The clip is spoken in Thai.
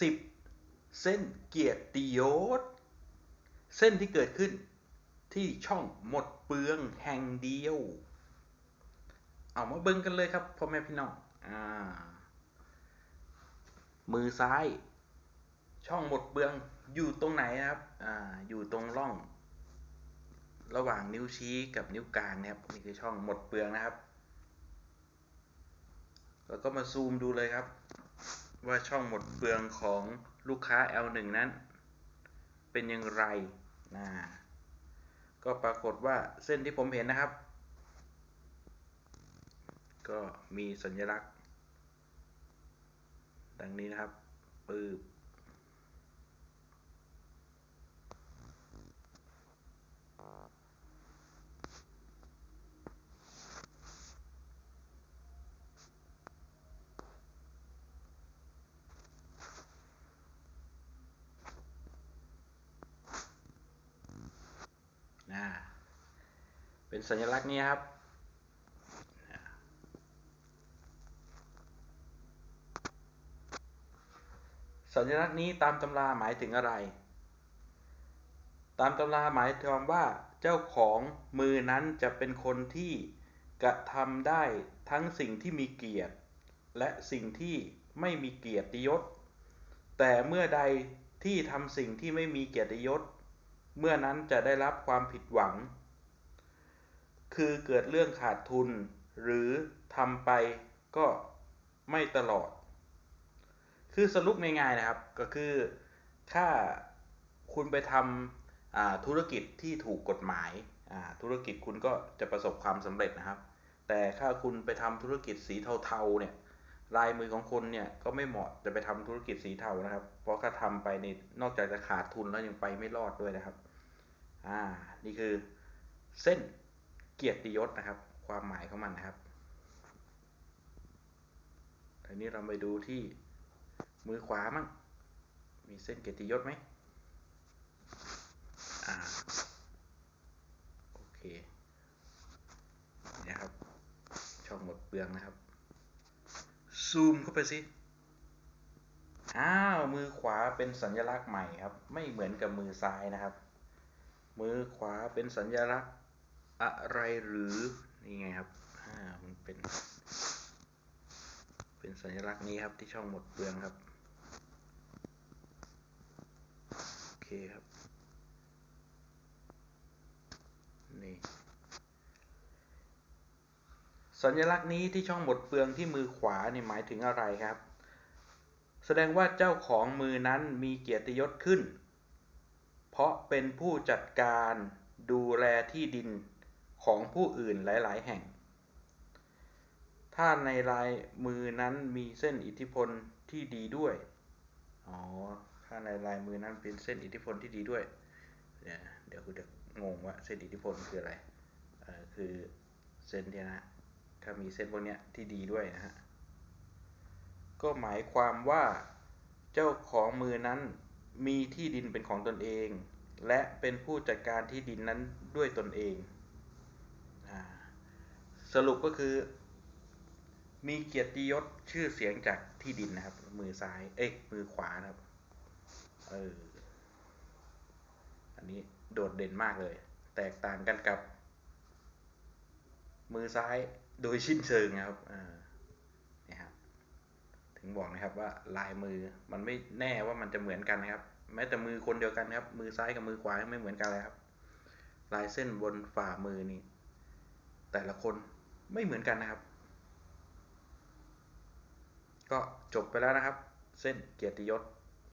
10 เส้นเกียรติยศ เส้นที่เกิดขึ้นที่ช่องหมดเปลืองแห่งเดียว เอามาเบิ่งกันเลยครับพ่อแม่พี่น้องอ่ามือซ้าย ช่องหมดเปลืองอยู่ตรงไหนครับอ่าอยู่ตรงร่อง ระหว่างนิ้วชี้กับนิ้วกลางนะครับนี่คือช่องหมดเปลืองนะครับ แล้วก็มาซูมดูเลยครับ ว่าช่องหมดเปลืองของลูกค้า L1 นั้น เป็นอย่างไรนะก็ปรากฏว่าเส้นที่ผมเห็นนะครับ ก็มีสัญลักษณ์ ดังนี้นะครับปืบนะ เป็นสัญลักษณ์นี้ครับ สัญลักษณ์นี้ตามตำราหมายถึงอะไร ตามตำราหมายความว่าเจ้าของมือนั้นจะเป็นคนที่กระทำได้ทั้งสิ่งที่มีเกียรติ และสิ่งที่ไม่มีเกียรติยศ แต่เมื่อใดที่ทำสิ่งที่ไม่มีเกียรติยศ เมื่อนั้นจะได้รับความผิดหวัง คือเกิดเรื่องขาดทุน หรือทำไปก็ไม่ตลอด คือสรุปง่ายๆนะครับ ก็คือถ้าคุณไปทำธุรกิจที่ถูกกฎหมาย ธุรกิจคุณก็จะประสบความสำเร็จนะครับ แต่ถ้าคุณไปทำธุรกิจสีเทาๆเนี่ยลายมือของคุณเนี่ยก็ไม่เหมาะจะไปทำธุรกิจสีเทานะครับ เพราะถ้าทำไปนี่นอกจากจะขาดทุนแล้วยังไปไม่รอดด้วยนะครับ อ่า นี่คือเส้น เกียรติยศนะครับ ความหมายของมันนะครับทีนี้เราไปดูที่มือขวามั่งมีเส้นเกียรติยศไหมอ่าโอเคเนี่ยครับ ช่องหมดเปลืองนะครับ ซูมเข้าไปสิอ้าวมือขวาเป็นสัญลักษณ์ใหม่ครับ ไม่เหมือนกับมือซ้ายนะครับ มือขวาเป็นสัญลักษณ์ อะไรหรือนี่ไงครับอ่ามันเป็น เป็นสัญลักษณ์นี้ครับที่ช่องหมดเปลืองครับโอเคครับนี่สัญลักษณ์นี้ที่ช่องหมดเปลืองที่มือขวานี่หมายถึงอะไรครับ แสดงว่าเจ้าของมือนั้นมีเกียรติยศขึ้น เพราะเป็นผู้จัดการดูแลที่ดิน ของผู้อื่นหลาย ๆ แห่ง ถ้าในลายมือนั้นมีเส้นอิทธิพลที่ดีด้วย อ๋อ ถ้าในลายมือนั้นเป็นเส้นอิทธิพลที่ดีด้วยเนี่ยเดี๋ยวคุณจะงงว่าเส้นอิทธิพลคืออะไรคือเส้นเนี่ยนะ ถ้ามีเส้นพวกเนี้ยที่ดีด้วยนะฮะ ก็หมายความว่าเจ้าของมือนั้นมีที่ดินเป็นของตนเอง และเป็นผู้จัดการที่ดินนั้นด้วยตนเอง สรุปก็คือ มีเกียรติยศชื่อเสียงจากที่ดินนะครับ มือซ้าย เอ้ยมือขวานะครับ เออ อันนี้โดดเด่นมากเลย แตกต่างกันกับ มือซ้ายโดยชิ้นเชิงนะครับอ่านี่ครับ ถึงบอกนะครับว่าลายมือมันไม่แน่ว่ามันจะเหมือนกันนะครับ แม้แต่มือคนเดียวกันครับ มือซ้ายกับมือขวาไม่เหมือนกันเลยครับ ลายเส้นบนฝ่ามือนี่แต่ละคน ไม่เหมือนกันนะครับ ก็จบไปแล้วนะครับ เส้นเกียรติยศ